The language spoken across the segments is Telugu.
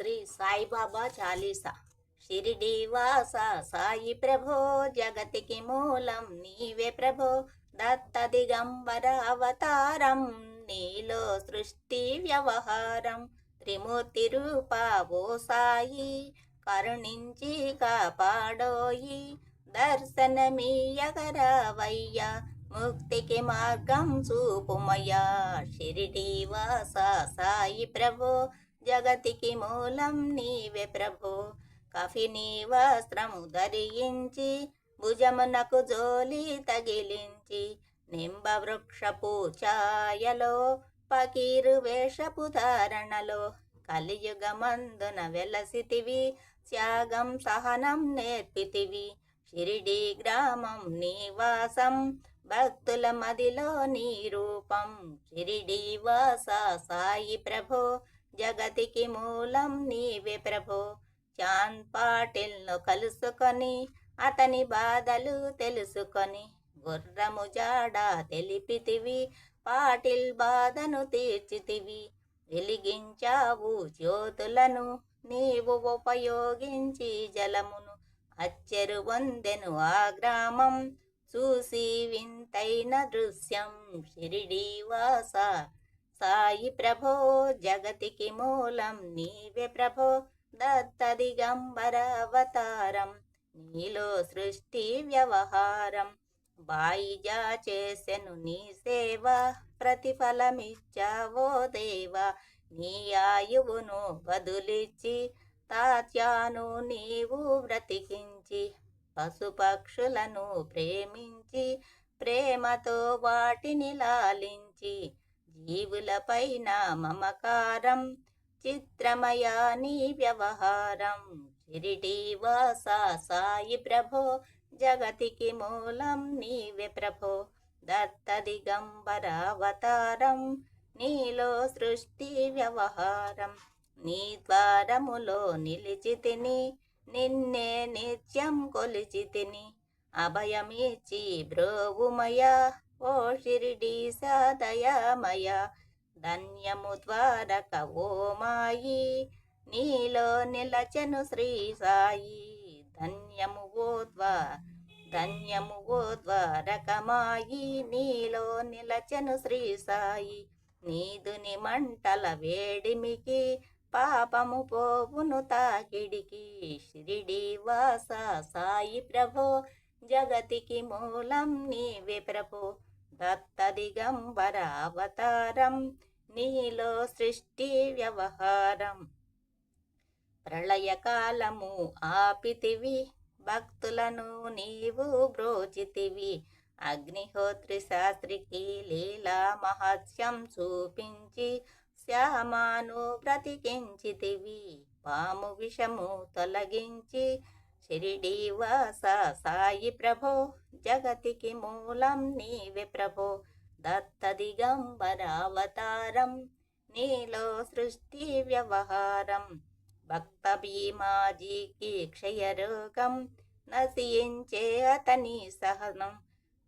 శ్రీ సాయిబాబా చాలీసా. షిరిడీవాస సాయి ప్రభో జగతికి మూలం నీవే ప్రభో. దత్త దిగంబర అవతారం నీలో సృష్టి వ్యవహారం. త్రిమూర్తి రూప ఓ సాయి కరుణించి కాపాడోయి. దర్శనమీయగరావయ్యా ముక్తికి మార్గం చూపుమయ్యా. షిరిడీవాస సాయి ప్రభో జగతికి మూలం నీవే ప్రభో. కఫిని వస్త్రము ధరించి భుజమునకు జోలి తగిలించి నింబ వృక్షపు ఛాయలో పకీరు వేషపు ధారణలో కలియుగమందున వెలసితివి త్యాగం సహనం నేర్పితివి. షిరిడి గ్రామం నివాసం భక్తుల మదిలో నీ రూపం. షిరిడి వాస సాయి ప్రభో జగతికి మూలం నీవే ప్రభు. చాంద్ పాటిల్ను కలుసుకొని అతని బాధలు తెలుసుకొని. గుర్రము జాడ తెలిపితివి పాటిల్ బాధను తీర్చితివి. వెలిగించావు జ్యోతులను నీవు ఉపయోగించి జలమును. అచ్చెరు వందెను ఆ గ్రామం చూసి వింతైన దృశ్యం షిరిడీ వాస సాయి ప్రభో జగతికి మూలం నీవే ప్రభో దత్త దిగంబర అవతారం నీలో సృష్టి వ్యవహారం. బాయిజా చేసెను నీ సేవ ప్రతిఫలమిచ్చావో దేవా నీ ఆయువును వదులిచ్చి తాత్యాను నీవు బ్రతికించి పశుపక్షులను ప్రేమించి ప్రేమతో వాటిని లాలించి జీవులపైన మమకారం చిత్రమయా నీ వ్యవహారం. షిరిడి వాస సాయి ప్రభో జగతికి మూలం నీవే ప్రభో. దత్త దిగంబరావతారం నీలో సృష్టి వ్యవహారం. నీ ద్వారములో నిలిచితిని నిన్నే నిత్యం కొలిచితిని అభయమిచ్చి బ్రోవుమయ ఓ షిరిడి సాదయామయ ధన్యము ద్వారక ఓ మాయి నీలో నిలచను శ్రీ సాయి. ధన్యము ఓ ద్వా ధన్యము ఓ ద్వారకమాయి నీలో నిలచను శ్రీ సాయి. నీదుని మంటల వేడిమికి పాపము పోవును తాకిడికి. షిరిడి వాస సాయి ప్రభో జగతికి మూలం నీవే ప్రభో. దత్తదిగంబరావతారం నీలో సృష్టి వ్యవహారం. ప్రళయకాలము ఆపితివి భక్తులను నీవు బ్రోచితివి. అగ్నిహోత్రి శాస్త్రికి లీలా మహత్యం చూపించి శ్యామాను బ్రతికించితివి. పాము విషము తొలగించి షిరిడీవాస సాయి ప్రభో జగతికి మూలం నీవే ప్రభో. దత్త దిగంబరావతారం నీలో సృష్టి వ్యవహారం. భక్త భీమాజీకి క్షయరోగం నశించే అతని సహనం.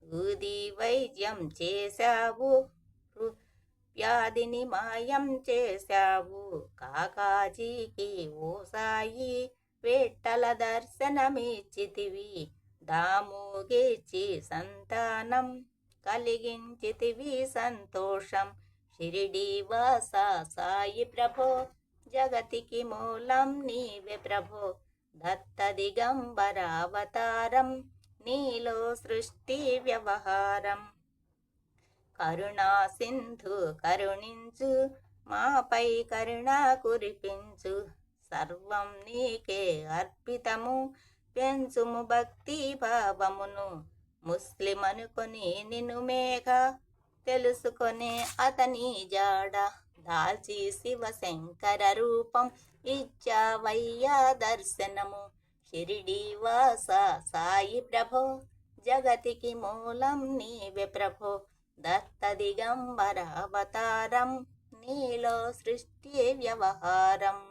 ఊది వైద్యం చేశావు వ్యాధిని మాయం చేశావు. కాకాజీకి ఓ సాయి విట్టల దర్శనమిచ్చితివి. దామోగేచి సంతానం కలిగించితివి. సంతోషం షిరిడి వాస సాయి ప్రభో. జగతికి మూలం నీవే ప్రభో. దత్త దిగంబర అవతారం నీలో సృష్టి వ్యవహారం. కరుణా సింధు కరుణించు మాపై కరుణ కురిపించు. సర్వం నీకే అర్పితము. పెంచుము భక్తి భావమును. ముస్లిం అనుకొని నిన్ను మేఘ తెలుసుకొనే అతని జాడ. దాల్చి శివ శంకర రూపం ఇచ్చావయ్యా దర్శనము. షిరిడి వాస సాయి ప్రభో జగతికి మూలం నీవే ప్రభో. దత్త దిగంబర అవతారం నీలో సృష్టి వ్యవహారం.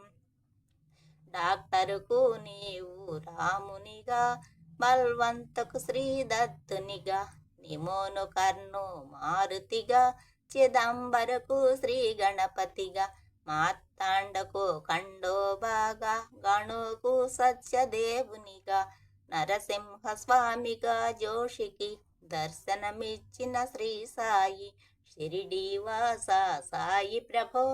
డాక్టరుకు నీవు రామునిగా బల్వంతకు శ్రీదత్తునిగా నిమోను కర్ణు మారుతిగా చిదంబరకు శ్రీ గణపతిగా కండో బాగా గణుకు సత్యదేవునిగా నరసింహ స్వామిగా జోషికి దర్శనమిచ్చిన శ్రీ సాయి షిరిడి వాస సాయి ప్రభో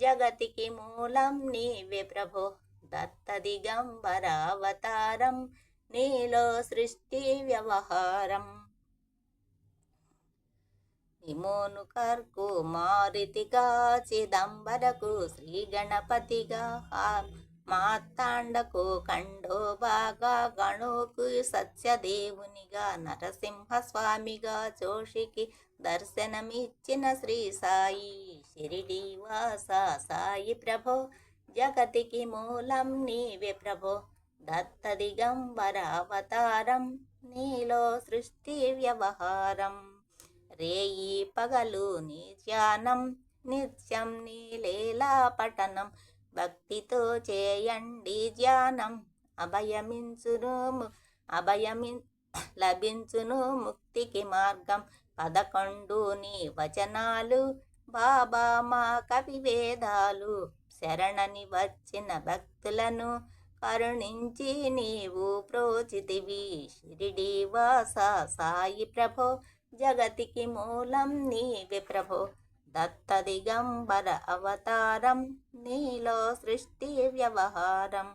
జగతికి మూలం నీవే ప్రభో. దత్తదిగంబరావతారం నీలో సృష్టి వ్యవహారం. నిమోను కర్కు మారుతిగా చిదంబరకు శ్రీ గణపతిగా మాతాండకు కండో బాగా గణుకు సత్యదేవునిగా నరసింహస్వామిగా జోషికి దర్శనమిచ్చిన శ్రీ సాయి షిరిడి వాస సాయి ప్రభో జగతికి మూలం నీవే ప్రభో దత్త దిగంబర అవతారం నీలో సృష్టి వ్యవహారం. రేయి పగలు నీ ధ్యానం నిత్యం నీ లీలా పఠనం. భక్తితో చేయండి ధ్యానం అభయమించును అభయమి లభించును ముక్తికి మార్గం. పదకొండు నీ వచనాలు బాబా మా కవి వేదాలు శరణని వచ్చిన భక్తులను కరుణించి నీవు ప్రోచితివి. షిరిడి వాస సాయి ప్రభో జగతికి మూలం నీవే ప్రభో. దత్త దిగంబర అవతారం నీలో సృష్టి వ్యవహారం.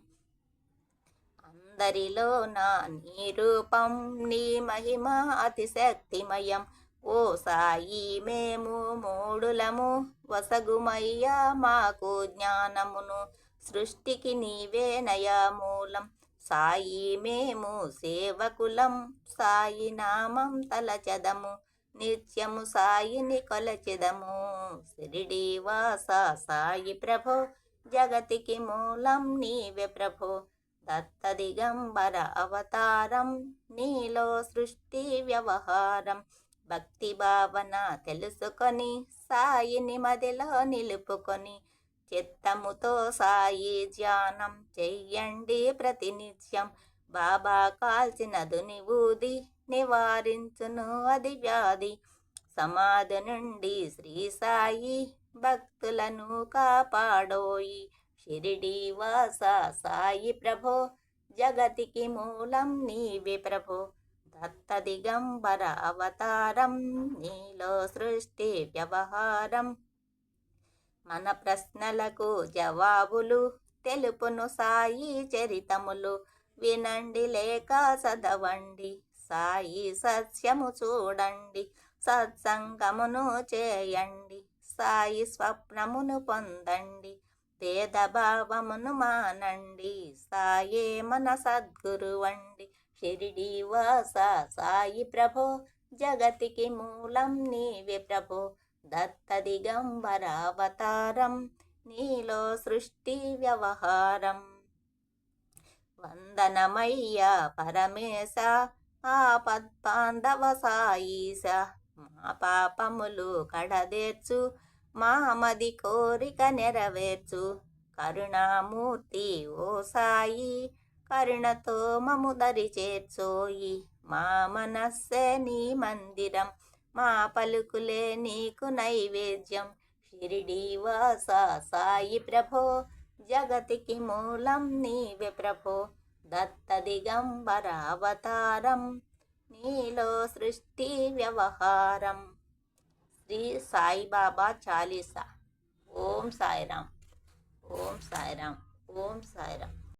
అందరిలో నా నీ రూపం నీ మహిమ అతిశక్తిమయం. ఓ సాయి మేము మూడులము వసగుమయ్యా మాకు జ్ఞానమును సృష్టికి నీవే నయమూలం సాయి మేము సేవకులం సాయి నామం తలచదము నిత్యము సాయిని కొలచెదము. శిరిడి వాస సాయి ప్రభో జగతికి మూలం నీవే ప్రభో. దత్తదిగంబర అవతారం నీలో సృష్టి వ్యవహారం భక్తి భావన తెలుసుకొని సాయిని మదిలో నిలుపుకొని చిత్తముతో సాయి ధ్యానం చెయ్యండి ప్రతినిత్యం. బాబా కాల్చినదు నివూది నివారించును అది వ్యాధి. సమాధి నుండి శ్రీ సాయి భక్తులను కాపాడోయి. షిరిడి వాస సాయి ప్రభో జగతికి మూలం నీవే ప్రభో. దత్త దిగంబర అవతారం నీలో సృష్టి వ్యవహారం మన ప్రశ్నలకు జవాబులు తెలుపును సాయి చరితములు వినండి లేక చదవండి సాయి సత్యము చూడండి సత్సంగమును చేయండి సాయి స్వప్నమును పొందండి భేదభావమును మానండి సాయే మన సద్గురువండి షిరిడి వాస సాయి ప్రభో జగతికి మూలం నీవే ప్రభో. దత్త దిగంబరావతారం నీలో సృష్టి వ్యవహారం. వందనమయ్యా పరమేశ ఆపద్బాంధవ సాయిస మా పాపములు కడదేర్చు మామది కోరిక నెరవేర్చు. కరుణామూర్తి ఓ సాయి కరుణతో మము దరి చేర్చోయి. మా మనస్సే నీ మందిరం మా పలుకులే నీకు నైవేద్యం. షిరిడి వాస సాయి ప్రభో జగతికి మూలం నీవే ప్రభో. దత్త దిగంబర అవతారం నీలో సృష్టి వ్యవహారం. శ్రీ సాయిబాబా చాలీసా. ఓం సాయిరాం ఓం సాయిరాం ఓం సాయిరాం